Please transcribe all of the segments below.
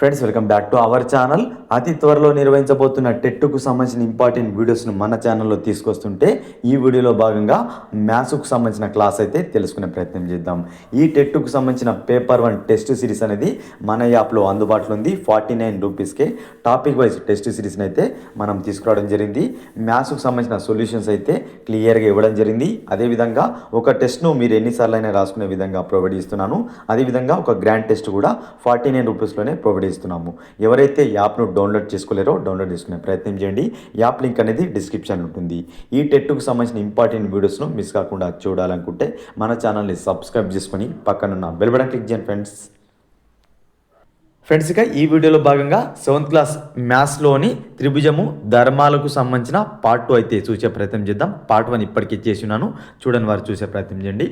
Friends welcome back to our channel అతి త్వరలో నిర్వహించబోతున్న టెట్కు సంబంధించిన ఇంపార్టెంట్ వీడియోస్ను మన ఛానల్లో తీసుకొస్తుంటే ఈ వీడియోలో భాగంగా మ్యాథ్స్కు సంబంధించిన క్లాస్ అయితే తెలుసుకునే ప్రయత్నం చేద్దాం. ఈ టెట్కు సంబంధించిన పేపర్ వన్ టెస్ట్ సిరీస్ అనేది మన యాప్లో అందుబాటులో ఉంది. ఫార్టీ నైన్ రూపీస్కే టాపిక్ వైజ్ టెస్ట్ సిరీస్ని అయితే మనం తీసుకురావడం జరిగింది. మ్యాథ్స్కు సంబంధించిన సొల్యూషన్స్ అయితే క్లియర్గా ఇవ్వడం జరిగింది. అదేవిధంగా ఒక టెస్ట్ను మీరు ఎన్నిసార్లు అయినా రాసుకునే విధంగా ప్రొవైడ్ చేస్తున్నాను. అదేవిధంగా ఒక గ్రాండ్ టెస్ట్ కూడా ఫార్టీ నైన్ రూపీస్లోనే ప్రొవైడ్ చేస్తున్నాము. ఎవరైతే యాప్ను డౌన్లోడ్ చేసుకోలేరో డౌన్లోడ్ చేసుకునే ప్రయత్నం చేయండి. యాప్ లింక్ అనేది డిస్క్రిప్షన్ ఉంటుంది. ఈ టెట్కు సంబంధించిన ఇంపార్టెంట్ వీడియోస్ను మిస్ కాకుండా చూడాలనుకుంటే మన ఛానల్ని సబ్స్క్రైబ్ చేసుకొని పక్కనున్న బెల్ బటన్ క్లిక్ చేయండి ఫ్రెండ్స్. ఫ్రెండ్స్ ఇక ఈ వీడియోలో భాగంగా సెవెంత్ క్లాస్ మ్యాథ్స్లోని త్రిభుజము ధర్మాలకు సంబంధించిన పార్ట్ టూ అయితే చూసే ప్రయత్నం చేద్దాం. పార్ట్ వన్ ఇప్పటికే చేసినాను ఉన్నాను. చూడని వారు చూసే ప్రయత్నం చేయండి.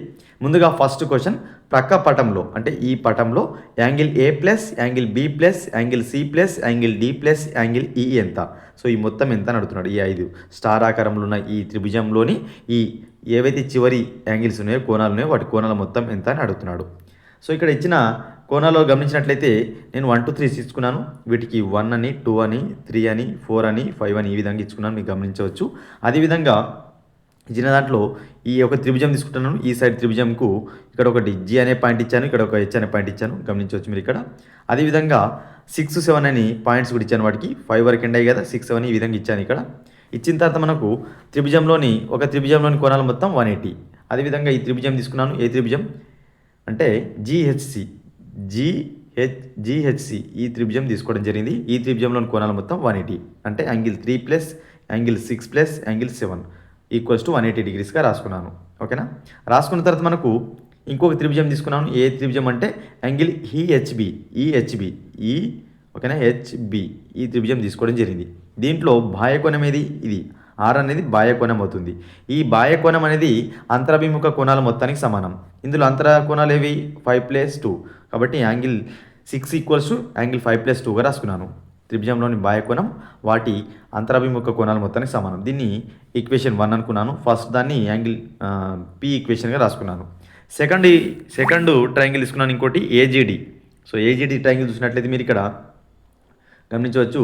ముందుగా ఫస్ట్ క్వశ్చన్ ప్రక్క పటంలో అంటే ఈ పటంలో angle A plus angle B plus angle C plus angle D plus angle E ఎంత? సో ఈ మొత్తం ఎంత అని అడుగుతున్నాడు. ఈ ఐదు స్టార్ ఆకారంలో ఉన్న ఈ త్రిభుజంలోని ఈ ఏవైతే చివరి యాంగిల్స్ ఉన్నాయో కోణాలు ఉన్నాయో వాటి కోణాల మొత్తం ఎంత అని అడుగుతున్నాడు. సో ఇక్కడ ఇచ్చిన కోణాలో గమనించినట్లయితే నేను వన్ టూ త్రీ తీసుకున్నాను. వీటికి వన్ అని టూ అని త్రీ అని ఫోర్ అని ఫైవ్ అని ఈ విధంగా ఇచ్చుకున్నాను. మీకు గమనించవచ్చు. అదేవిధంగా ఇచ్చిన దాంట్లో ఈ ఒక త్రిభుజం తీసుకుంటున్నాను. ఈ సైడ్ త్రిభుజంకు ఇక్కడ ఒకటి జి అనే పాయింట్ ఇచ్చాను. ఇక్కడ ఒక హెచ్ అనే పాయింట్ ఇచ్చాను. గమనించవచ్చు మీరు ఇక్కడ. అదేవిధంగా సిక్స్ సెవెన్ అని పాయింట్స్ కూడా ఇచ్చాను వాటికి. ఫైవ్ వరకు ఎండ్ అయ్యి కదా. సిక్స్ సెవెన్ ఈ విధంగా ఇచ్చాను ఇక్కడ. ఇచ్చిన తర్వాత మనకు త్రిభుజంలోని ఒక త్రిభుజంలోని కోణాలు మొత్తం వన్ ఎయిటీ అదేవిధంగా ఈ త్రిభుజం తీసుకున్నాను. ఏ త్రిభుజం? అంటే జిహెచ్సి జిహెచ్ జిహెచ్సి ఈ త్రిభుజం తీసుకోవడం జరిగింది. ఈ త్రిభుజంలోని కోణాలు మొత్తం వన్ ఎయిటీ. అంటే angle three plus angle six plus angle seven equals to one eighty డిగ్రీస్గా రాసుకున్నాను. ఓకేనా? రాసుకున్న తర్వాత మనకు ఇంకొక త్రిభుజం తీసుకున్నాను. ఏ త్రిభుజం అంటే యాంగిల్ ఈహెచ్బి ఈహెచ్బి ఈ ఓకేనా? హెచ్బి ఈ త్రిభుజం తీసుకోవడం జరిగింది. దీంట్లో బాహ్యకోణం ఏది? ఇది ఆర్ అనేది బాహ్యకోణం అవుతుంది. ఈ బాహ్యకోణం అనేది అంతరభిముఖ కోణాల మొత్తానికి సమానం. ఇందులో అంతర కోణాలు ఏవి? ఫైవ్ ప్లస్ టూ కాబట్టి angle six equals to angle five plus టూగా రాసుకున్నాను. త్రిభుజంలోని బాయకోణం వాటి అంతరాభిముఖ కోణాల మొత్తానికి సమానం. దీన్ని ఈక్వేషన్ వన్ అనుకున్నాను. ఫస్ట్ దాన్ని యాంగిల్ పి ఈక్వేషన్గా రాసుకున్నాను. సెకండ్ సెకండ్ ట్రయాంగిల్ తీసుకున్నాను ఇంకోటి ఏజీడి సో ఏజీడి ట్రయాంగిల్ చూసినట్లయితే మీరు ఇక్కడ గమనించవచ్చు.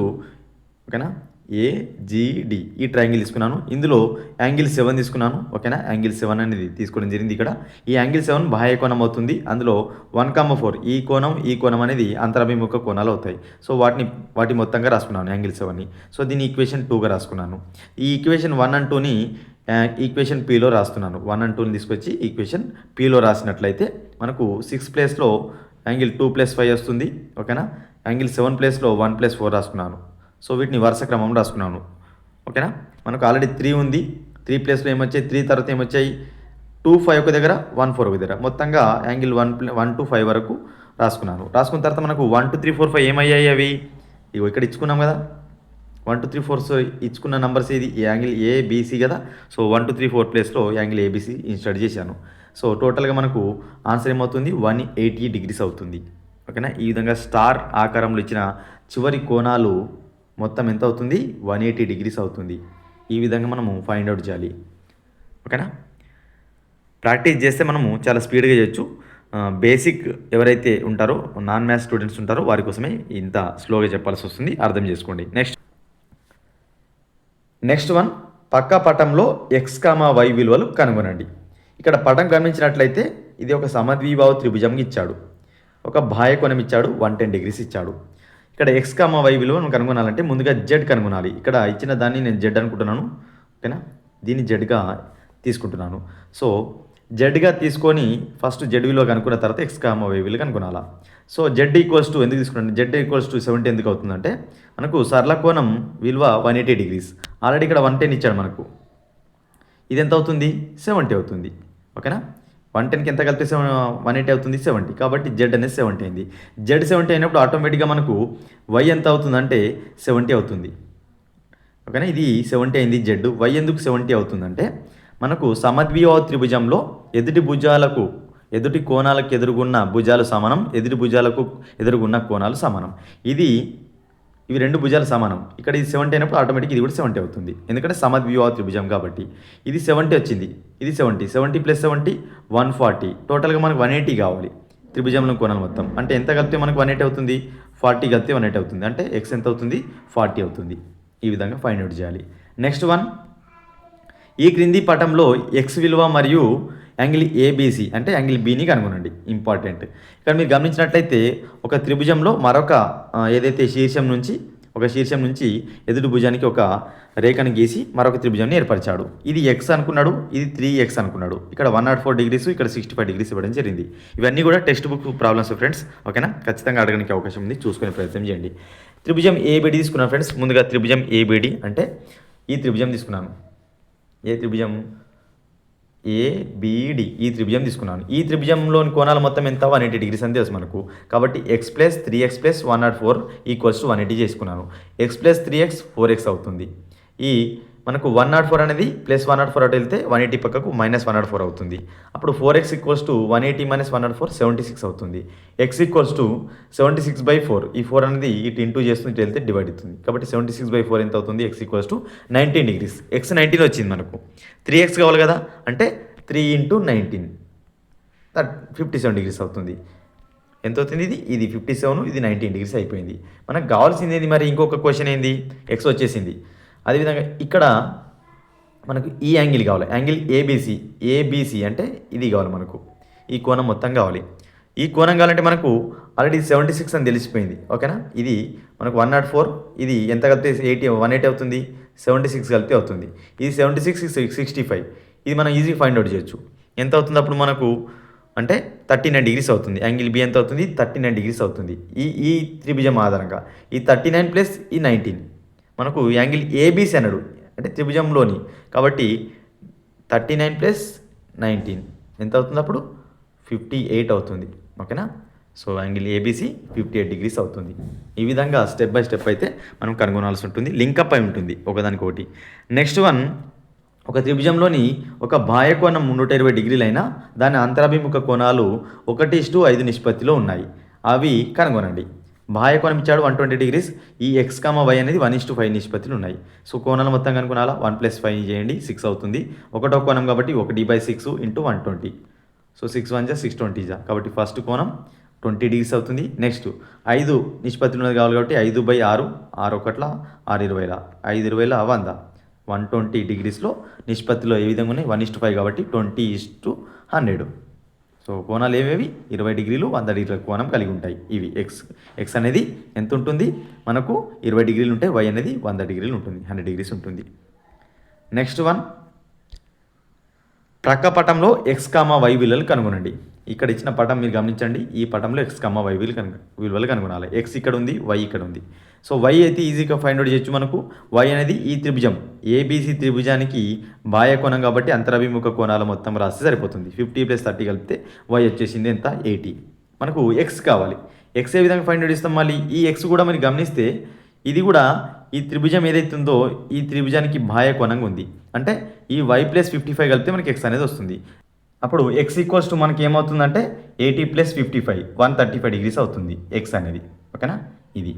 ఓకేనా? ఏజిడి ఈ ట్రయాంగిల్ తీసుకున్నాను. ఇందులో యాంగిల్ సెవెన్ తీసుకున్నాను. ఓకేనా? యాంగిల్ సెవెన్ అనేది తీసుకోవడం జరిగింది ఇక్కడ. ఈ యాంగిల్ సెవెన్ బాహ్య కోణం అవుతుంది. అందులో వన్ కామ ఫోర్ ఈ కోణం ఈ కోణం అనేది అంతరభిముఖ కోణాలు అవుతాయి. సో వాటిని వాటి మొత్తంగా రాసుకున్నాను యాంగిల్ సెవెన్ని సో దీన్ని ఈక్వేషన్ టూగా రాసుకున్నాను. ఈ ఈక్వేషన్ వన్ అండ్ టూని ఈక్వేషన్ పీలో రాస్తున్నాను. వన్ అండ్ టూని తీసుకొచ్చి ఈక్వేషన్ పీలో రాసినట్లయితే మనకు సిక్స్ ప్లేస్లో యాంగిల్ టూ ప్లస్ ఫైవ్ వస్తుంది. ఓకేనా? యాంగిల్ సెవెన్ ప్లేస్లో వన్ ప్లస్ ఫోర్ రాసుకున్నాను. సో వీటిని వరుస క్రమంలో రాసుకున్నాను. ఓకేనా? మనకు ఆల్రెడీ త్రీ ఉంది. త్రీ ప్లేస్లో ఏమొచ్చాయి? త్రీ తర్వాత ఏమొచ్చాయి? టూ ఫైవ్ ఒక దగ్గర వన్ ఫోర్ ఒక దగ్గర. మొత్తంగా angle one one to five వరకు రాసుకున్నాను. రాసుకున్న తర్వాత మనకు one two three four five ఏమయ్యాయి అవి? ఇగో ఇక్కడ ఇచ్చుకున్నాం కదా. వన్ టూ త్రీ ఫోర్స్ ఇచ్చుకున్న నంబర్స్ ఇది. యాంగిల్ ఏబీసీ కదా. So one two three four ప్లేస్లో angle A B C insert చేశాను. సో టోటల్గా మనకు ఆన్సర్ ఏమవుతుంది? వన్ ఎయిటీ డిగ్రీస్ అవుతుంది. ఓకేనా? ఈ విధంగా స్టార్ ఆకారంలో ఇచ్చిన చివరి కోణాలు మొత్తం ఎంత అవుతుంది? వన్ ఎయిటీ డిగ్రీస్ అవుతుంది. ఈ విధంగా మనము ఫైండ్ అవుట్ చేయాలి. ఓకేనా ప్రాక్టీస్ చేస్తే మనము చాలా స్పీడ్గా చేయొచ్చు. బేసిక్ ఎవరైతే ఉంటారో నాన్ మ్యాథ్స్ స్టూడెంట్స్ ఉంటారో వారి కోసమే ఇంత స్లోగా చెప్పాల్సి వస్తుంది. అర్థం చేసుకోండి. నెక్స్ట్ నెక్స్ట్ వన్ పక్క పటంలో ఎక్స్ కామా వై విలువలు కనుగొనండి. ఇక్కడ పటం గమనించినట్లయితే ఇది ఒక సమద్విభావ త్రిభుజంగా ఇచ్చాడు. ఒక బాహ్య కోణం ఇచ్చాడు వన్ టెన్ డిగ్రీస్ ఇచ్చాడు. ఇక్కడ ఎక్స్ కామా వై విలువను కనుగొనాలంటే ముందుగా జెడ్ కనుగొనాలి. ఇక్కడ ఇచ్చిన దాన్ని నేను జెడ్ అనుకుంటున్నాను. ఓకేనా? దీన్ని జెడ్గా తీసుకుంటున్నాను. సో జెడ్గా తీసుకొని ఫస్ట్ జెడ్ విలువ కనుక్కున్న తర్వాత ఎక్స్ కామా వై విలువ కనుగొనాలా. సో జెడ్ ఈక్వల్స్ టు ఎందుకు తీసుకున్నాను? జెడ్ ఈక్వల్స్ టు సెవెంటీ ఎందుకు అవుతుందంటే మనకు సరళ కోణం విలువ వన్ ఎయిటీ డిగ్రీస్ ఆల్రెడీ ఇక్కడ వన్ టెన్ ఇచ్చాడు మనకు. ఇది ఎంత అవుతుంది? సెవెంటీ అవుతుంది. ఓకేనా? వన్ టెన్కి ఎంత కలిపితే సెవెన్ వన్ ఎయిటీ అవుతుంది? సెవెంటీ. కాబట్టి జెడ్ అనేది సెవెంటీ అయింది. జెడ్ సెవెంటీ అయినప్పుడు ఆటోమేటిక్గా మనకు వై ఎంత అవుతుందంటే సెవెంటీ అవుతుంది. ఓకేనా? ఇది సెవెంటీ అయింది జెడ్. వై ఎందుకు సెవెంటీ అవుతుందంటే మనకు సమద్విభావ త్రిభుజంలో ఎదుటి భుజాలకు ఎదుటి కోణాలకు ఎదురుగున్న భుజాలు సమానం ఎదుటి భుజాలకు ఎదురుగున్న కోణాలు సమానం. ఇది ఇవి రెండు భుజాలు సమానం. ఇక్కడ ఇది సెవెంటీ అయినప్పుడు ఆటోమేటిక్ ఇది కూడా సెవెంటీ అవుతుంది. ఎందుకంటే సమద్వివాహ త్రిభుజం కాబట్టి. ఇది సెవెంటీ వచ్చింది. ఇది seventy seventy plus seventy one forty టోటల్గా మనకు వన్ ఎయిటీ కావాలి. త్రిభుజంలో కోణాలు మొత్తం. అంటే ఎంత కలిపితే మనకు వన్ ఎయిటీ అవుతుంది? ఫార్టీ కలిపితే వన్ ఎయిటీ అవుతుంది. అంటే ఎక్స్ ఎంత అవుతుంది? ఫార్టీ అవుతుంది. ఈ విధంగా ఫైండ్ అవుట్ చేయాలి. నెక్స్ట్ వన్ ఈ క్రింది పటంలో ఎక్స్ విలువ మరియు యాంగిల్ ఏబీసీ అంటే యాంగిల్ బీని కనుగొనండి. ఇంపార్టెంట్ ఇక్కడ మీరు గమనించినట్లయితే ఒక త్రిభుజంలో మరొక ఏదైతే శీర్షం నుంచి ఒక శీర్షం నుంచి ఎదుటి భుజానికి ఒక రేఖను గీసి మరొక త్రిభుజాన్ని ఏర్పరిచాడు. ఇది ఎక్స్ అనుకున్నాడు ఇది త్రీ ఎక్స్ అనుకున్నాడు. ఇక్కడ వన్ నాట్ ఫోర్ డిగ్రీస్ ఇక్కడ సిక్స్టీ ఫైవ్ డిగ్రీస్ ఇవ్వడం జరిగింది. ఇవన్నీ కూడా టెక్స్ట్ బుక్ ప్రాబ్లమ్స్ ఫ్రెండ్స్ ఓకేనా ఖచ్చితంగా అడగడానికి అవకాశం ఉంది. చూసుకునే ప్రయత్నం చేయండి. త్రిభుజం ఏబిడి తీసుకున్నాను ఫ్రెండ్స్ ముందుగా త్రిభుజం ఏబిడి అంటే ఈ త్రిభుజం తీసుకున్నాను. ఏ త్రిభుజం? ఏబిడి ఈ త్రిభుజం తీసుకున్నాను. ఈ త్రిభుజంలోని కోణాలు మొత్తం ఎంత? వన్ ఎయిటీ డిగ్రీస్ అని తెలుసు మనకు. కాబట్టి x plus three x plus one nought four equals to one eighty చేసుకున్నాను. X plus three x four x అవుతుంది. ఈ మనకు వన్ నాట్ ఫోర్ అనేది ప్లస్ వన్ నాట్ ఫోర్ అటు వెళ్తే వన్ ఎయిటీ పక్కకు మైనస్ వన్ నాట్ ఫోర్ అవుతుంది. అప్పుడు four x equals to one eighty minus one nought four seventy six అవుతుంది. X equals to seventy six by four ఈ four అనేది ఇటు ఇంటూ చేస్తుంది ఇటు వెళ్తే డివైడ్ అవుతుంది. కాబట్టి సెవెంటీ సిక్స్ బై ఫోర్ ఎంత అవుతుంది? X equals to nineteen degrees x nineteen వచ్చింది మనకు. త్రీ ఎక్స్ కావాలి కదా? అంటే three into nineteen that fifty seven degrees అవుతుంది. ఎంత అవుతుంది ఇది? ఇది ఫిఫ్టీ సెవెన్ ఇది నైన్టీన్ డిగ్రీస్ అయిపోయింది. మనకు కావాల్సింది ఏంది మరి? ఇంకొక క్వశ్చన్ ఏంది? ఎక్స్ వచ్చేసింది. అదేవిధంగా ఇక్కడ మనకు ఈ యాంగిల్ కావాలి. యాంగిల్ ఏబీసీ ఏబీసీ అంటే ఇది కావాలి మనకు. ఈ కోణం మొత్తం కావాలి. ఈ కోణం కావాలంటే మనకు ఆల్రెడీ సెవెంటీ సిక్స్ అని తెలిసిపోయింది. ఓకేనా ఇది మనకు వన్ నాట్ ఫోర్ ఇది ఎంత కలిపితే ఎయిటీ వన్ ఎయిటీ అవుతుంది? సెవెంటీ సిక్స్ కలిపితే అవుతుంది. ఇది సెవెంటీ సిక్స్ సిక్స్టీ ఫైవ్ ఇది మనం ఈజీ ఫైండ్ అవుట్ చేయొచ్చు. ఎంత అవుతుంది అప్పుడు మనకు? అంటే థర్టీ నైన్ డిగ్రీస్ అవుతుంది. యాంగిల్ బి ఎంత అవుతుంది? థర్టీ నైన్ డిగ్రీస్ అవుతుంది. ఈ ఈ త్రిభుజం ఆధారంగా. ఈ థర్టీ నైన్ ప్లస్ ఈ నైన్టీన్ మనకు యాంగిల్ ఏబీసీ అన్నాడు. అంటే త్రిభుజంలోని. కాబట్టి థర్టీ నైన్ ప్లస్ నైన్టీన్ ఎంత అవుతుంది. అప్పుడు ఫిఫ్టీ ఎయిట్ అవుతుంది ఓకేనా? So angle ABC fifty eight degrees అవుతుంది. ఈ విధంగా స్టెప్ బై స్టెప్ అయితే మనం కనుగొనాల్సి ఉంటుంది. లింకప్ అయి ఉంటుంది ఒకదానికొకటి. నెక్స్ట్ వన్ ఒక త్రిభుజంలోని ఒక బాహ్య కోణం నూట ఇరవై డిగ్రీలైనా దాని అంతరాభిముఖ కోణాలు ఒకటి ఇష్టు ఐదు నిష్పత్తిలో ఉన్నాయి. అవి కనుగొనండి. బాహ్య కోణం ఇచ్చాడు వన్ ట్వంటీ డిగ్రీస్ ఈ ఎక్స్ కామ వై అనేది వన్ ఇస్టు ఫైవ్ నిష్పత్తులు ఉన్నాయి. సో కోణాలు మొత్తం కనుగొనాలా వన్ ప్లస్ ఫైవ్ చేయండి సిక్స్ అవుతుంది. ఒకటో కోణం కాబట్టి ఒకటి by six into one twenty so six one జా సిక్స్ ట్వంటీ జా కాబట్టి ఫస్ట్ కోణం ట్వంటీ డిగ్రీస్ అవుతుంది. నెక్స్ట్ ఐదు నిష్పత్తులు ఉన్నది కావాలి కాబట్టి ఐదు బై ఆరు ఆరు ఒకట్ల ఆరు ఇరవైల. ఐదు ఇరవైల వంద. వన్ ట్వంటీ డిగ్రీస్లో నిష్పత్తిలో ఏ విధంగా ఉన్నాయి? వన్ ఇస్టు ఫైవ్ కాబట్టి twenty is to hundred so కోణాలు ఏవేవి? ఇరవై డిగ్రీలు వంద డిగ్రీల కోణం కలిగి ఉంటాయి. ఇవి ఎక్స్ ఎక్స్ అనేది ఎంత ఉంటుంది? మనకు ఇరవై డిగ్రీలు ఉంటే వై అనేది వంద డిగ్రీలు ఉంటుంది. హండ్రెడ్ డిగ్రీస్ ఉంటుంది. Next one. ప్రక్కపటంలో x comma y విలువలు కనుగొనండి. ఇక్కడ ఇచ్చిన పటం మీరు గమనించండి. ఈ పటంలో ఎక్స్ కమ్మ వై వీలు కనుక విలువలు కనుగొనాలి. ఎక్స్ ఇక్కడ ఉంది వై ఇక్కడ ఉంది. సో వై అయితే ఈజీగా ఫైండ్ అవుట్ చేయొచ్చు మనకు. వై అనేది ఈ త్రిభుజం. ఏబీసీ త్రిభుజానికి బాహ్య కోణం కాబట్టి అంతరాభిముఖ కోణాలు మొత్తం రాస్తే సరిపోతుంది. ఫిఫ్టీ ప్లస్ థర్టీ కలిపితే వై వచ్చేసింది ఎంత? ఎయిటీ మనకు ఎక్స్ కావాలి. ఎక్స్ ఏ విధంగా ఫైండ్ అవుట్ ఇస్తాం మళ్ళీ? ఈ ఎక్స్ కూడా మీరు గమనిస్తే ఇది కూడా ఈ త్రిభుజం ఏదైతే ఉందో ఈ త్రిభుజానికి బాహ్య కోణంగా ఉంది. అంటే ఈ వై ప్లస్ ఫిఫ్టీ ఫైవ్ కలిపితే మనకి ఎక్స్ అనేది వస్తుంది. అప్పుడు ఎక్స్ ఈక్వల్స్ టు మనకి ఏమవుతుందంటే eighty plus fifty five one thirty five degrees అవుతుంది. ఎక్స్ అనేది. ఓకేనా? ఇది.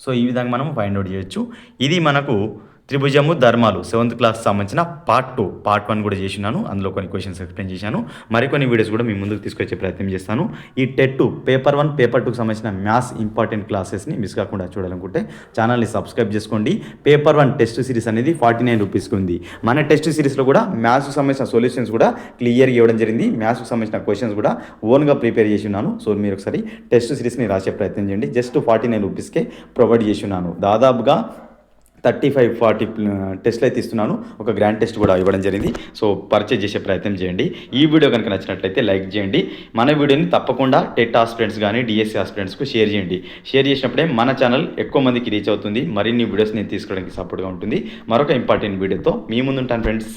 సో ఈ విధంగా మనం ఫైండ్ అవుట్ చేయొచ్చు. ఇది మనకు త్రిభుజము ధర్మాలు. సెవెంత్ క్లాస్ సంబంధించిన పార్ట్ టూ పార్ట్ వన్ కూడా చేసినాను. అందులో కొన్ని క్వశ్చన్స్ ఎక్స్ప్లెయిన్ చేశాను. మరికొన్ని వీడియోస్ కూడా మీ ముందుకు తీసుకొచ్చే ప్రయత్నం చేస్తాను. ఈ టెట్ పేపర్ వన్ పేపర్ టూకి సంబంధించిన మ్యాథ్స్ ఇంపార్టెంట్ క్లాసెస్ని మిస్ కాకుండా చూడాలనుకుంటే ఛానల్ని సబ్స్క్రైబ్ చేసుకోండి. పేపర్ వన్ టెస్ట్ సిరీస్ అనేది ఫార్టీ నైన్ రూపీస్కి ఉంది. మన టెస్ట్ సిరీస్లో కూడా మ్యాథ్స్కి సంబంధించిన సొల్యూషన్స్ కూడా క్లియర్గా ఇవ్వడం జరిగింది. మ్యాథ్స్కి సంబంధించిన క్వశ్చన్స్ కూడా ఓన్గా ప్రిపేర్ చేసి ఉన్నాను. సో మీరు ఒకసారి టెస్ట్ సిరీస్ని రాసే ప్రయత్నం చేయండి. జస్ట్ ఫార్టీ నైన్ రూపీస్కే ప్రొవైడ్ చేసి ఉన్నాను. దాదాపుగా థర్టీ ఫైవ్ ఫార్టీ టెస్ట్లు అయితే ఇస్తున్నాను. ఒక గ్రాండ్ టెస్ట్ కూడా ఇవ్వడం జరిగింది. సో పర్చేజ్ చేసే ప్రయత్నం చేయండి. ఈ వీడియో కనుక నచ్చినట్లయితే లైక్ చేయండి. మన వీడియోని తప్పకుండా టెట్ ఆస్పిరెంట్స్ కానీ డిఎస్సీ ఆస్పిరెంట్స్కు షేర్ చేయండి. షేర్ చేసినప్పుడే మన ఛానల్ ఎక్కువ మందికి రీచ్ అవుతుంది. మరిన్ని వీడియోస్ నేను తీసుకోవడానికి సపోర్ట్గా ఉంటుంది. మరొక ఇంపార్టెంట్ వీడియోతో మీ ముందుంటాను ఫ్రెండ్స్.